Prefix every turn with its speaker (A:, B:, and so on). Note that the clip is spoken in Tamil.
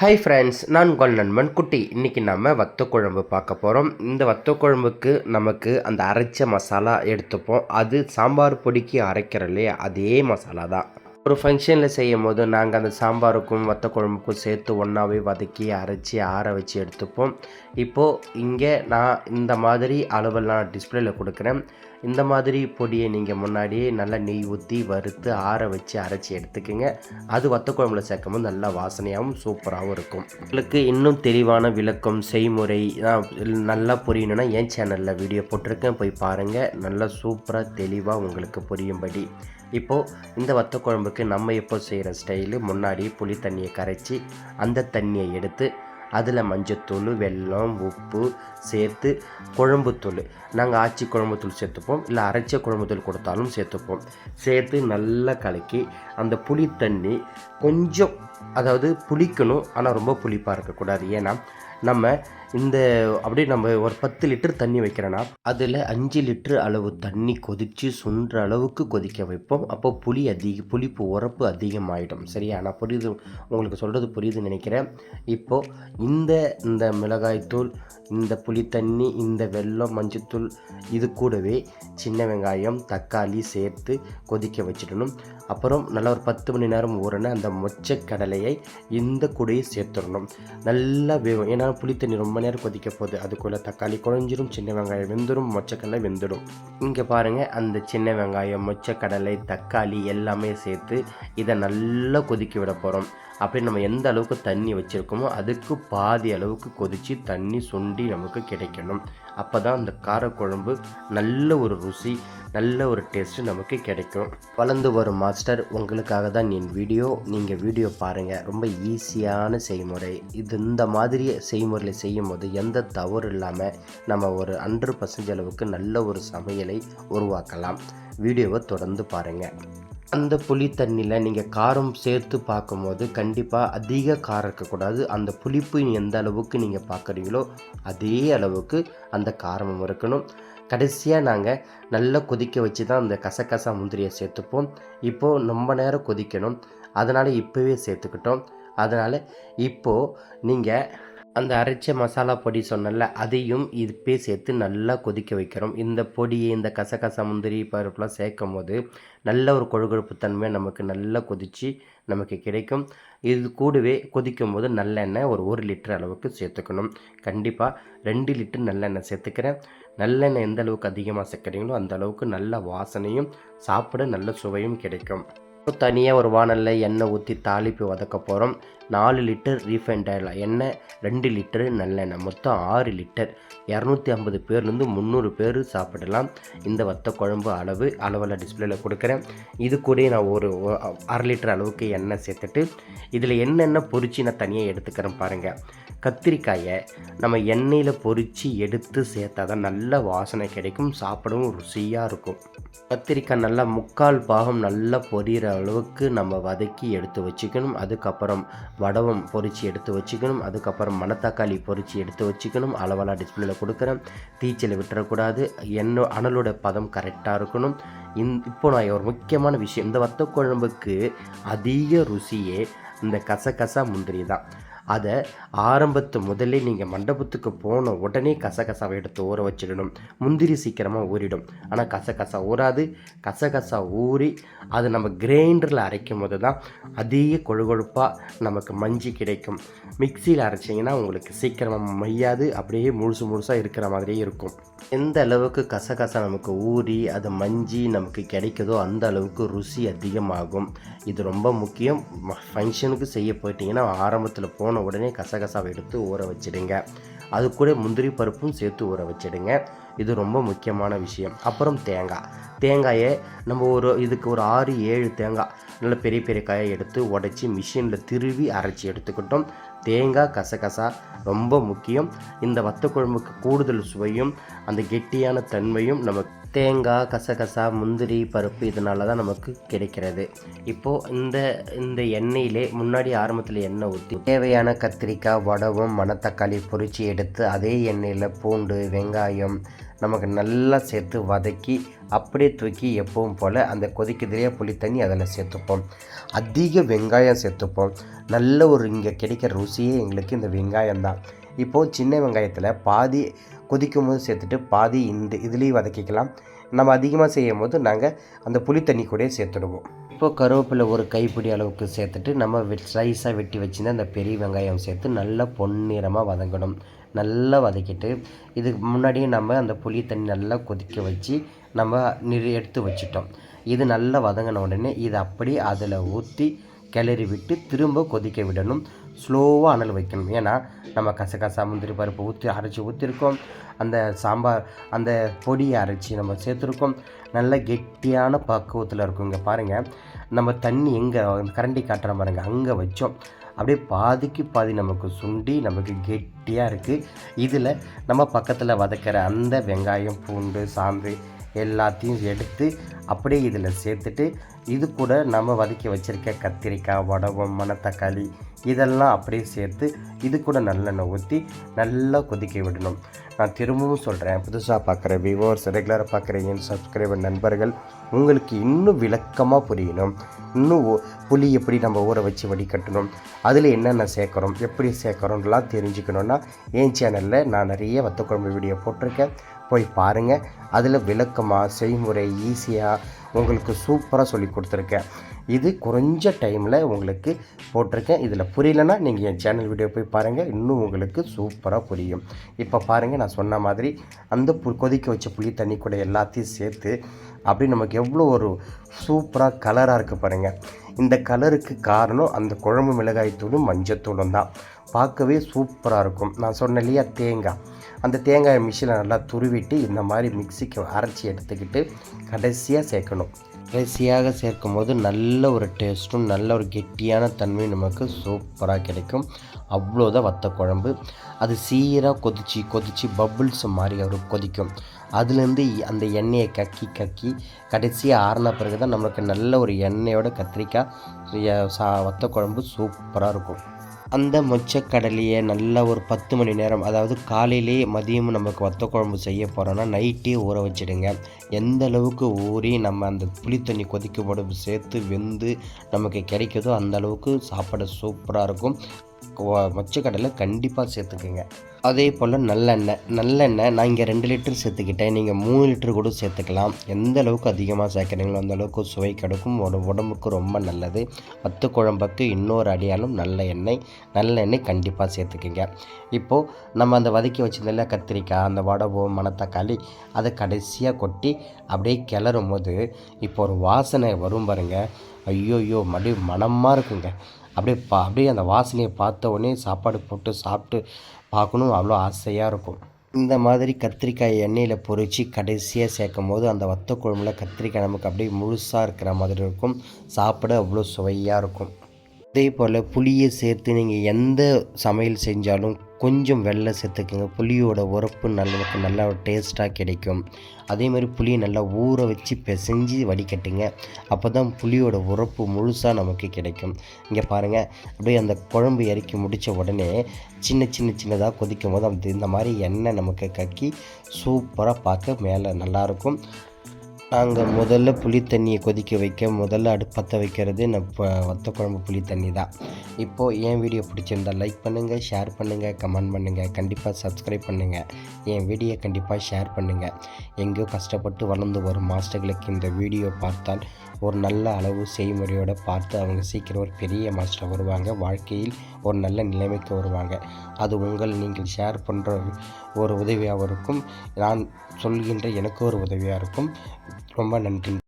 A: ஹாய் ஃப்ரெண்ட்ஸ் நான் உங்கள் நண்பன் குட்டி. இன்றைக்கி நம்ம வத்த குழம்பு பார்க்க போகிறோம் இந்த வத்தக்குழம்புக்கு நமக்கு அந்த அரைச்ச மசாலா எடுத்துப்போம். அது சாம்பார் பொடிக்கு அரைக்கிறோம் இல்லையா அதே மசாலா தான். ஒரு ஃபங்க்ஷனில் செய்யும் போது நாங்கள் அந்த சாம்பாருக்கும் வத்த குழம்புக்கும் சேர்த்து ஒன்றாவே வதக்கி அரைச்சி ஆற வச்சு எடுத்துப்போம். இப்போது இங்கே நான் இந்த மாதிரி அளவெல்லாம் டிஸ்பிளேயில் கொடுக்குறேன். இந்த மாதிரி பொடியை நீங்கள் முன்னாடியே நல்லா நெய் ஊற்றி வறுத்து ஆற வச்சு அரைச்சி எடுத்துக்கோங்க. அது வத்த குழம்புல சேர்க்கும் போது நல்லா வாசனையாகவும் சூப்பராகவும் இருக்கும். உங்களுக்கு இன்னும் தெளிவான விளக்கம் செய்முறை நல்லா புரியணும்னா என் சேனலில் வீடியோ போட்டிருக்கேன். போய் பாருங்கள் நல்லா சூப்பராக தெளிவாக உங்களுக்கு புரியும்படி. இப்போது இந்த வத்த குழம்புக்கு நம்ம எப்போ செய்கிற ஸ்டைலு முன்னாடி புளி தண்ணியை கரைச்சி அந்த தண்ணியை எடுத்து அதில் மஞ்சத்தூள் வெல்லம் உப்பு சேர்த்து குழம்புத்தூள். நாங்கள் ஆச்சி குழம்புத்தூள் சேர்த்துப்போம். இல்லை அரைச்ச குழம்புத்தூள் கொடுத்தாலும் சேர்த்துப்போம். சேர்த்து நல்லா கலக்கி அந்த புளி தண்ணி கொஞ்சம் அதாவது புளிக்கணும். ஆனால் ரொம்ப புளிப்பாக இருக்கக்கூடாது. ஏன்னா நம்ம இந்த அப்படியே நம்ம ஒரு பத்து லிட்டர் தண்ணி வைக்கிறோன்னா அதில் அஞ்சு லிட்டர் அளவு தண்ணி கொதித்து சுன்ற அளவுக்கு கொதிக்க வைப்போம். அப்போ புளி அதிக புளிப்பு உரப்பு அதிகமாகிடும் சரியா? நான் புரியுது உங்களுக்கு சொல்கிறது புரியுதுன்னு நினைக்கிறேன். இப்போது இந்த இந்த மிளகாய்த்தூள் இந்த புளி தண்ணி இந்த வெல்லம் மஞ்சத்தூள் இது கூடவே சின்ன வெங்காயம் தக்காளி சேர்த்து கொதிக்க வச்சிடணும். அப்புறம் நல்லா ஒரு பத்து மணி நேரம் ஊறின அந்த மொச்சக்கடலையை இந்த கூடையை சேர்த்துடணும். நல்லா வேகும். ஏன்னா புளி தண்ணி மணி நேரம் கொதிக்க போகுது. அதுக்குள்ளே தக்காளி குழஞ்சிரும் சின்ன வெங்காயம் வெந்துடும் மொச்சக்கடலை வெந்துடும் இங்கே பாருங்கள் அந்த சின்ன வெங்காயம் மொச்சக்கடலை தக்காளி எல்லாமே சேர்த்து இதை நல்லா கொதிக்க விட போகிறோம் அப்படி நம்ம எந்த அளவுக்கு தண்ணி வச்சுருக்கோமோ அதுக்கு பாதி அளவுக்கு கொதித்து தண்ணி சுண்டி நமக்கு கிடைக்கணும். அப்போ தான் அந்த காரக்குழம்பு நல்ல ஒரு ருசி நல்ல ஒரு டேஸ்ட்டு நமக்கு கிடைக்கும். வளர்ந்து வரும் மாஸ்டர் உங்களுக்காக தான் என் வீடியோ. நீங்கள் வீடியோ பாருங்கள் ரொம்ப ஈஸியான செய்முறை. இது இந்த மாதிரி செய்முறையில் செய்யும் போது எந்த தவறு இல்லாமல் நம்ம ஒரு ஹண்ட்ரட் பர்சன்ட் அளவுக்கு நல்ல ஒரு சமையலை உருவாக்கலாம். வீடியோவை தொடர்ந்து பாருங்கள் அந்த புளி தண்ணியில் நீங்கள் காரம் சேர்த்து பார்க்கும்போது கண்டிப்பாக அதிக காரம் இருக்கக்கூடாது. அந்த புளிப்பு எந்த அளவுக்கு நீங்கள் பார்க்குறீங்களோ அதே அளவுக்கு அந்த காரமும் இருக்கணும். கடைசியாக நாங்கள் நல்லா கொதிக்க வச்சு தான் அந்த கசகசா முந்திரியை சேர்த்துப்போம். இப்போது ரொம்ப நேரம் கொதிக்கணும். அதனால் இப்போவே சேர்த்துக்கிட்டோம். அதனால் இப்போது நீங்கள் அந்த அரைச்ச மசாலா பொடி சொன்னல அதையும் இப்பே சேர்த்து நல்லா கொதிக்க வைக்கிறோம். இந்த பொடியை இந்த கசகசா முந்திரி பருப்புலாம் சேர்க்கும் போது நல்ல ஒரு கொழுகொழுப்பு தன்மையாக நமக்கு நல்லா கொதித்து நமக்கு கிடைக்கும். இது கூடவே கொதிக்கும் போது நல்லெண்ணெய் ஒரு ஒரு லிட்டர் அளவுக்கு சேர்த்துக்கணும். கண்டிப்பாக ரெண்டு லிட்டர் நல்லெண்ணெய் சேர்த்துக்கிறேன். நல்லெண்ணெய் எந்த அளவுக்கு அதிகமாக சேர்க்குறீங்களோ அந்த அளவுக்கு நல்ல வாசனையும் சாப்பிட நல்ல சுவையும் கிடைக்கும். தனியாக ஒரு வானலில் எண்ணெய் ஊற்றி தாளிப்பு வதக்க போகிறோம் நாலு லிட்டர் ரீஃபைண்ட் ஆயில் எண்ணெய் ரெண்டு லிட்டரு நல்லெண்ணெய். மொத்தம் ஆறு லிட்டர். இரநூத்தி ஐம்பது பேர்லேருந்து முந்நூறு பேர் சாப்பிடலாம். இந்த வத்த குழம்பு அளவு அளவில் டிஸ்பிளேல கொடுக்குறேன். இது கூட நான் ஒரு அரை லிட்டர் அளவுக்கு எண்ணெய் சேர்த்துட்டு இதில் என்னென்ன பொறிச்சு நான் தனியாக எடுத்துக்கிறேன் பாருங்கள் கத்திரிக்காயை நம்ம எண்ணெயில் பொரித்து எடுத்து சேர்த்தா தான் நல்ல வாசனை கிடைக்கும். சாப்பிடவும் ருசியாக இருக்கும். கத்திரிக்காய் நல்லா முக்கால் பாகம் நல்லா பொரியிற அளவுக்கு நம்ம வதக்கி எடுத்து வச்சுக்கணும். அதுக்கப்புறம் வடவம் பொரித்து எடுத்து வச்சுக்கணும். அதுக்கப்புறம் மணத்தக்காளி பொரித்து எடுத்து வச்சுக்கணும். அளவலாக டிஸ்பிளேல கொடுக்குறேன். தீச்சலை விட்டுறக்கூடாது. என்ன அனலோட பதம் கரெக்டாக இருக்கணும். இந் இப்போ நான் ஒரு முக்கியமான விஷயம். இந்த வத்த குழம்புக்கு அதிக ருசியே இந்த கசகசா முந்திரி தான். அதை ஆரம்பத்து முதல்ல நீங்கள் மண்டபத்துக்கு போன உடனே கசகசாவை எடுத்து ஊற வச்சிடணும். முந்திரி சீக்கிரமாக ஊறிடும். ஆனால் கசகசா ஊறாது. கசகசா ஊறி அது நம்ம கிரைண்டரில் அரைக்கும் போது தான் அதிக கொழுகொழுப்பாக நமக்கு மஞ்சி கிடைக்கும். மிக்சியில் அரைச்சிங்கன்னா உங்களுக்கு சீக்கிரமாக மையாது. அப்படியே முழுசு முழுசாக இருக்கிற மாதிரியே இருக்கும். எந்த அளவுக்கு கசகசா நமக்கு ஊறி அது மஞ்சி நமக்கு கிடைக்குதோ அந்த அளவுக்கு ருசி அதிகமாகும். இது ரொம்ப முக்கியம். ஃபங்க்ஷனுக்கு செய்ய போயிட்டீங்கன்னா ஆரம்பத்தில் போன உடனே கசகசாவை எடுத்து ஊற வச்சிடுங்க. அது கூட முந்திரி பருப்பும் சேர்த்து ஊற வச்சிடுங்க. இது ரொம்ப முக்கியமான விஷயம். அப்புறம் தேங்காய். தேங்காயை நம்ம ஒரு இதுக்கு ஒரு ஆறு ஏழு தேங்காய் நல்ல பெரிய பெரிய காயை எடுத்து உடச்சி மிஷினில் திருவி அரைச்சி எடுத்துக்கிட்டோம். தேங்காய் கசகசா ரொம்ப முக்கியம். இந்த வத்த குழம்புக்கு கூடுதல் சுவையும் அந்த கெட்டியான தன்மையும் நமக்கு தேங்காய் கசகசா முந்திரி பருப்பு இதனால தான் நமக்கு கிடைக்கிறது. இப்போது இந்த இந்த எண்ணெயிலே முன்னாடி ஆரம்பத்தில் எண்ணெய் ஊற்றி தேவையான கத்திரிக்காய் வடவும் மணத்தக்காளி பொறிச்சி எடுத்து அதே எண்ணெயில் பூண்டு வெங்காயம் நமக்கு நல்லா சேர்த்து வதக்கி அப்படியே தூக்கி எப்பவும் போல் அந்த கொதிக்குதிரையே புளி தண்ணி அதில் சேர்த்துப்போம். அதிக வெங்காயம் சேர்த்துப்போம். நல்ல ஒரு இங்கே கிடைக்கிற ருசியே எங்களுக்கு இந்த வெங்காயம் தான். இப்போது சின்ன வெங்காயத்தில் பாதி கொதிக்கும் போது சேர்த்துட்டு பாதி இந்த இதுலேயும் வதக்கிக்கலாம். நம்ம அதிகமாக செய்யும் போது நாங்கள் அந்த புளி தண்ணி கூட சேர்த்துடுவோம். இப்போ கருவேப்பிலை ஒரு கைப்பிடி அளவுக்கு சேர்த்துட்டு நம்ம ஸ்லைஸாக வெட்டி வச்சுருந்த அந்த பெரிய வெங்காயம் சேர்த்து நல்லா பொன்னிறமாக வதங்கணும். நல்லா வதக்கிட்டு இதுக்கு முன்னாடியே நம்ம அந்த புளி தண்ணி நல்லா கொதிக்க வச்சு நம்ம நிறு எடுத்து வச்சுட்டோம். இது நல்லா வதங்கின உடனே இதை அப்படியே அதில் ஊற்றி கிளறி விட்டு திரும்ப கொதிக்க விடணும். ஸ்லோவாக அனல் வைக்கணும். ஏன்னா நம்ம கசகசா முந்திரி பருப்பு ஊற்றி அரைச்சி ஊற்றிருக்கோம் அந்த சாம்பார் அந்த பொடியை அரைச்சி நம்ம சேர்த்துருக்கோம். நல்ல கெட்டியான பக்குவத்தில் இருக்கும். இங்கே பாருங்கள் நம்ம தண்ணி எங்கே கரண்டி காட்டுற பாருங்கள் அங்கே வச்சோம். அப்படியே பாதிக்கு பாதி நமக்கு சுண்டி நமக்கு கெட்டியாக இருக்குது இதில் நம்ம பக்கத்தில் வதக்கிற அந்த வெங்காயம் பூண்டு சாந்து எல்லாத்தையும் எடுத்து அப்படியே இதில் சேர்த்துட்டு இது கூட நம்ம வதக்கி வச்சுருக்க கத்திரிக்காய் வடகம் மணத்தக்காளி இதெல்லாம் அப்படியே சேர்த்து இது கூட நல்லெண்ணெய் ஊற்றி நல்லா கொதிக்க விடணும். நான் திரும்பவும் சொல்கிறேன் புதுசாக பார்க்குற வியூவர்ஸ் ரெகுலராக பார்க்குற என் சப்ஸ்கிரைபர் நண்பர்கள் உங்களுக்கு இன்னும் விளக்கமாக புரியணும். இன்னும் புளி எப்படி நம்ம ஊற வச்சு வடிகட்டணும் அதில் என்னென்ன சேர்க்குறோம் எப்படி சேர்க்குறோம்லாம் தெரிஞ்சுக்கணுன்னா என் சேனலில் நான் நிறைய வத்தக்குழம்பு வீடியோ போட்டிருக்கேன். போய் பாருங்கள் அதில் விளக்கமாக செய்முறை ஈஸியாக உங்களுக்கு சூப்பராக சொல்லி கொடுத்துருக்கேன். இது குறைஞ்ச டைமில் உங்களுக்கு போட்டிருக்கேன். இதில் புரியலன்னா நீங்கள் என் சேனல் வீடியோ போய் பாருங்கள் இன்னும் உங்களுக்கு சூப்பராக புரியும். இப்போ பாருங்கள் நான் சொன்ன மாதிரி அந்த பு கொதிக்க வச்ச புளி தண்ணி கூட எல்லாத்தையும் சேர்த்து அப்படி நமக்கு எவ்வளோ ஒரு சூப்பராக கலராக இருக்குது பாருங்கள் இந்த கலருக்கு காரணம் அந்த குழம்பு மிளகாய் தூளும் மஞ்சத்தூளும் தான். பார்க்கவே சூப்பராக இருக்கும். நான் சொன்னேன் இல்லையா தேங்காய். அந்த தேங்காய் மிஷினில் நல்லா துருவிட்டு இந்த மாதிரி மிக்சிக்கு அரைச்சி எடுத்துக்கிட்டு கடைசியாக சேர்க்கணும். கடைசியாக சேர்க்கும் போது நல்ல ஒரு டேஸ்ட்டும் நல்ல ஒரு கெட்டியான தன்மையும் நமக்கு சூப்பராக கிடைக்கும். அவ்வளோதான் வத்த குழம்பு அது சீராக கொதிச்சு கொதிச்சு பபுள்ஸ் மாதிரி ஒரு கொதிக்கும். அதுலேருந்து அந்த எண்ணெயை கக்கி கக்கி கடைசியாக ஆறின பிறகு தான் நம்மளுக்கு நல்ல ஒரு எண்ணெயோட கத்திரிக்காய் சா வத்த குழம்பு சூப்பராக இருக்கும். அந்த மொச்சக்கடலையை நல்லா ஒரு பத்து மணி நேரம் அதாவது காலையிலே மதியமும் நமக்கு வத்த குழம்பு செய்ய போகிறோன்னா நைட்டே ஊற வச்சிடுங்க. எந்த அளவுக்கு ஊறி நம்ம அந்த புளி தண்ணி கொதிக்க போட சேர்த்து வெந்து நமக்கு கிடைக்குதோ அந்த அளவுக்கு சாப்பாடு சூப்பராக இருக்கும். மொச்சக்கடலை கண்டிப்பாக சேர்த்துக்குங்க. அதே போல் நல்லெண்ணெய் நல்லெண்ணெய் நான் இங்கே ரெண்டு லிட்டர் சேர்த்துக்கிட்டேன். நீங்கள் மூணு லிட்டர் கூட சேர்த்துக்கலாம். எந்த அளவுக்கு அதிகமாக சேர்க்குறீங்களோ அந்த அளவுக்கு சுவை கிடைக்கும். உட- உடம்புக்கு ரொம்ப நல்லது. வத்த குழம்புக்கு இன்னொரு அடியாலும் நல்ல எண்ணெய் நல்ல எண்ணெய் கண்டிப்பாக சேர்த்துக்குங்க. இப்போது நம்ம அந்த வதக்கி வச்சிருந்தல கத்திரிக்காய் அந்த வடவோ மணத்தக்காளி அதை கடைசியாக கொட்டி அப்படியே கிளறும் போது இப்போ ஒரு வாசனை வரும் பாருங்க. ஐயோ ஐயோ மடி மணமாக இருக்குங்க. அப்படியே பா அப்படியே அந்த வாசனையை பார்த்த உடனே சாப்பாடு போட்டு சாப்பிட்டு பார்க்கணும் அவ்வளோ ஆசையாக இருக்கும். இந்த மாதிரி கத்திரிக்காய் எண்ணெயில் பொரித்து கடைசியாக சேர்க்கும் போது அந்த வத்த குழம்புல கத்திரிக்காய் நமக்கு அப்படியே முழுசாக இருக்கிற மாதிரி இருக்கும். சாப்பிட அவ்வளோ சுவையாக இருக்கும். அதே போல் புளியை சேர்த்து நீங்கள் எந்த சமையல் செஞ்சாலும் கொஞ்சம் வெள்ளை சேர்த்துக்குங்க. புளியோட உரப்பு நல்ல நல்லா டேஸ்ட்டாக கிடைக்கும். அதே மாதிரி புளியை நல்லா ஊற வச்சு பிசைஞ்சு வடிகட்டுங்க. அப்போ தான் புளியோட உரப்பு முழுசாக நமக்கு கிடைக்கும். இங்கே பாருங்கள் அப்படியே அந்த குழம்பு இறக்கி முடித்த உடனே சின்ன சின்ன சின்னதாக கொதிக்கும் போது அந்த இந்த மாதிரி எண்ணெய் நமக்கு கக்கி சூப்பராக பார்க்க மேலே நல்லாயிருக்கும் நாங்கள் முதல்ல புளி தண்ணியை கொதிக்க வைக்க முதல்ல அடு பற்ற வைக்கிறது நான் வத்த குழம்பு புளி தண்ணி தான். இப்போது என் வீடியோ பிடிச்சிருந்தா லைக் பண்ணுங்கள் ஷேர் பண்ணுங்கள் கமெண்ட் பண்ணுங்கள் கண்டிப்பாக சப்ஸ்கிரைப் பண்ணுங்கள் என் வீடியோ கண்டிப்பாக ஷேர் பண்ணுங்கள் எங்கேயோ கஷ்டப்பட்டு வளர்ந்து வரும் மாஸ்டர்களுக்கு இந்த வீடியோ பார்த்தால் ஒரு நல்ல அளவு செய்முறையோடு பார்த்து அவங்க சீக்கிரம் ஒரு பெரிய மாஸ்டர் வருவாங்க. வாழ்க்கையில் ஒரு நல்ல நிலைமைக்கு வருவாங்க. அது உங்கள் நீங்கள் ஷேர் பண்ணுற ஒரு உதவியாக இருக்கும். நான் சொல்கின்ற எனக்கு ஒரு உதவியாக இருக்கும். ரொம்ப நன்றி